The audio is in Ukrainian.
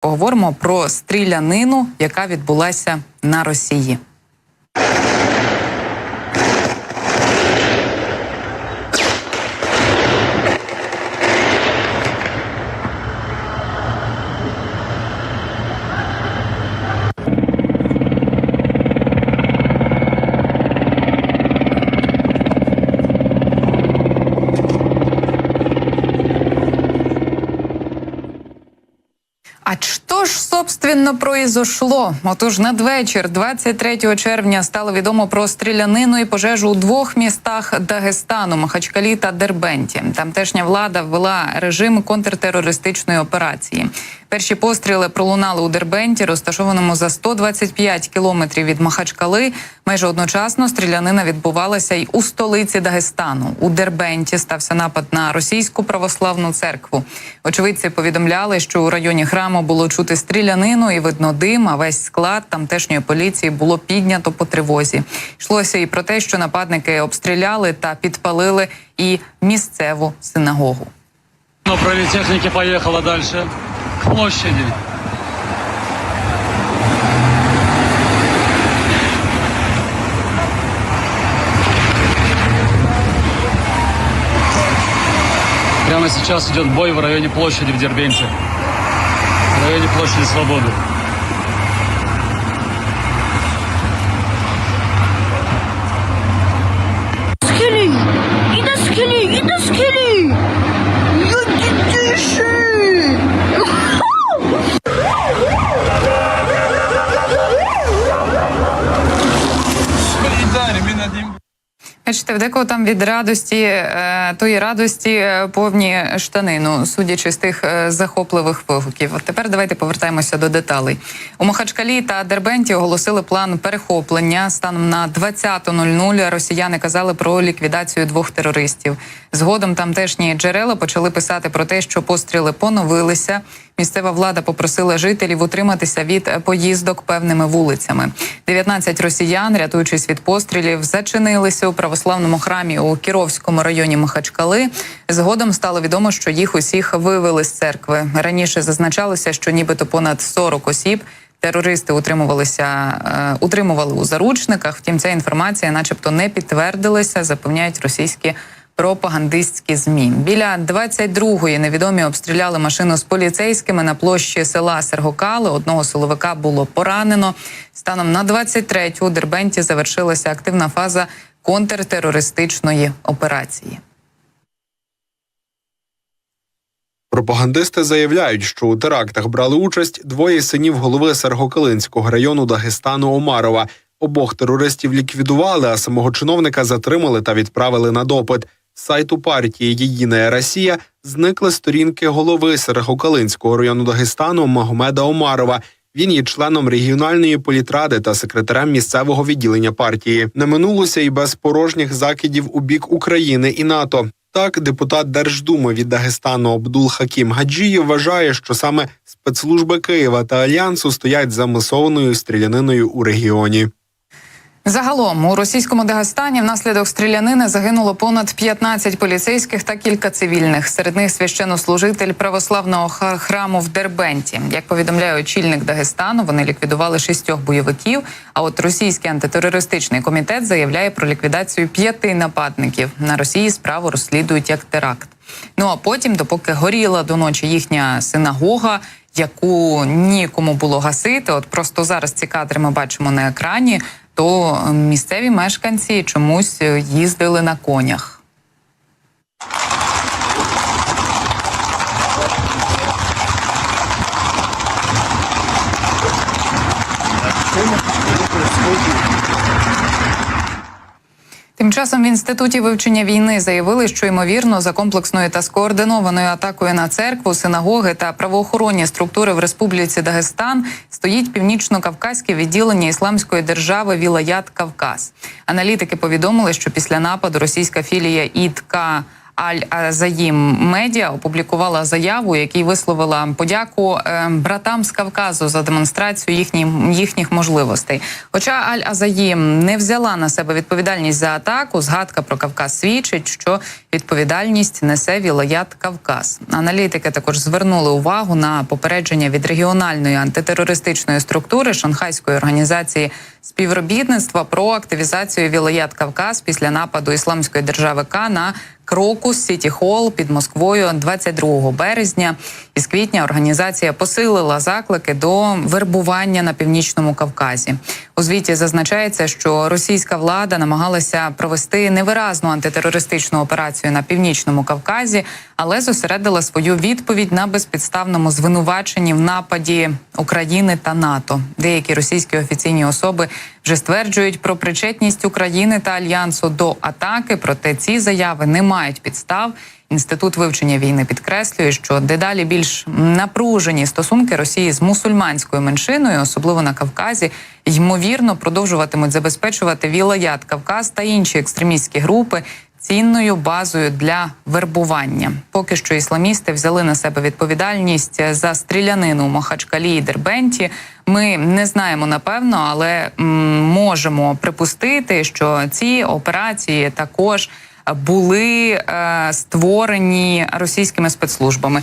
Поговоримо про стрілянину, яка відбулася на Росії. А що ж, собственно, произошло? Отож, надвечір, 23 червня, стало відомо про стрілянину і пожежу у двох містах Дагестану Махачкалі та Дербенті. Тамтешня влада ввела режим контртерористичної операції. Перші постріли пролунали у Дербенті, розташованому за 125 кілометрів від Махачкали. Майже одночасно стрілянина відбувалася й у столиці Дагестану. У Дербенті стався напад на російську православну церкву. Очевидці повідомляли, що у районі храму було чути стрілянину і видно дим. А весь склад тамтешньої поліції було піднято по тривозі. Йшлося і про те, що нападники обстріляли та підпалили і місцеву синагогу. Но бронетехники поехала дальше к площади. Прямо сейчас идет бой в районе площади в Дербенте. В районе площади Свободы. الإنسان من أثم Бачите, в декого там від радості е, тої радості е, повні штани. Ну, судячи з тих е, захопливих вигуків. От тепер давайте повертаємося до деталей. У Махачкалі та Дербенті оголосили план перехоплення. Станом на 20.00 росіяни казали про ліквідацію двох терористів. Згодом тамтешні джерела почали писати про те, що постріли поновилися. Місцева влада попросила жителів утриматися від поїздок певними вулицями. 19 росіян, рятуючись від пострілів, зачинилися у православному храмі у Кіровському районі Махачкали. Згодом стало відомо, що їх усіх вивели з церкви. Раніше зазначалося, що нібито понад 40 осіб. Терористи утримувалися, е, утримували у заручниках. Втім, ця інформація, начебто, не підтвердилася, запевняють російські пропагандистські змі. Біля 22-ї невідомі обстріляли машину з поліцейськими на площі села Сергокали. Одного силовика було поранено. Станом на 23-ю у Дербенті завершилася активна фаза контртерористичної операції. Пропагандисти заявляють, що у терактах брали участь двоє синів голови Саргокалинського району Дагестану Омарова. Обох терористів ліквідували, а самого чиновника затримали та відправили на допит. З сайту партії Єдина Росія зникли сторінки голови Саргокалинського району Дагестану Магомеда Омарова. Він є членом регіональної політради та секретарем місцевого відділення партії. Не минулося і без порожніх закидів у бік України і НАТО. Так, депутат Держдуми від Дагестану Абдул Хакім Гаджієв вважає, що саме спецслужби Києва та Альянсу стоять за масованою стріляниною у регіоні. Загалом у російському Дагестані внаслідок стрілянини загинуло понад 15 поліцейських та кілька цивільних. Серед них священнослужитель православного храму в Дербенті. Як повідомляє очільник Дагестану, вони ліквідували шістьох бойовиків. А от російський антитерористичний комітет заявляє про ліквідацію п'яти нападників. На Росії справу розслідують як теракт. Ну а потім, допоки горіла до ночі їхня синагога, яку нікому було гасити, от просто зараз ці кадри ми бачимо на екрані. То місцеві мешканці чомусь е, їздили на конях. Тим часом в інституті вивчення війни заявили, що ймовірно за комплексною та скоординованою атакою на церкву, синагоги та правоохоронні структури в Республіці Дагестан стоїть північно-кавказьке відділення ісламської держави Вілаят Кавказ. Аналітики повідомили, що після нападу російська філія ІДК Аль-Азаїм медіа опублікувала заяву, якій висловила подяку е, братам з Кавказу за демонстрацію їхні, їхніх можливостей. Хоча Аль-Азаїм не взяла на себе відповідальність за атаку, згадка про Кавказ свідчить, що відповідальність несе Вілаят Кавказ. Аналітики також звернули увагу на попередження від регіональної антитерористичної структури Шанхайської організації співробітництва про активізацію Вілаят Кавказ після нападу ісламської держави К на Крокус Сіті Холл під Москвою 22 березня. Із квітня організація посилила заклики до вербування на північному Кавказі. У звіті зазначається, що російська влада намагалася провести невиразну антитерористичну операцію на північному Кавказі, але зосередила свою відповідь на безпідставному звинуваченні в нападі України та НАТО. Деякі російські офіційні особи вже стверджують про причетність України та альянсу до атаки. Проте ці заяви не мають підстав. Інститут вивчення війни підкреслює, що дедалі більш напружені стосунки Росії з мусульманською меншиною, особливо на Кавказі, ймовірно продовжуватимуть забезпечувати Вілаят Кавказ та інші екстремістські групи. Цінною базою для вербування поки що ісламісти взяли на себе відповідальність за стрілянину у Махачкалі і Дербенті. Ми не знаємо напевно, але м, можемо припустити, що ці операції також були е, створені російськими спецслужбами.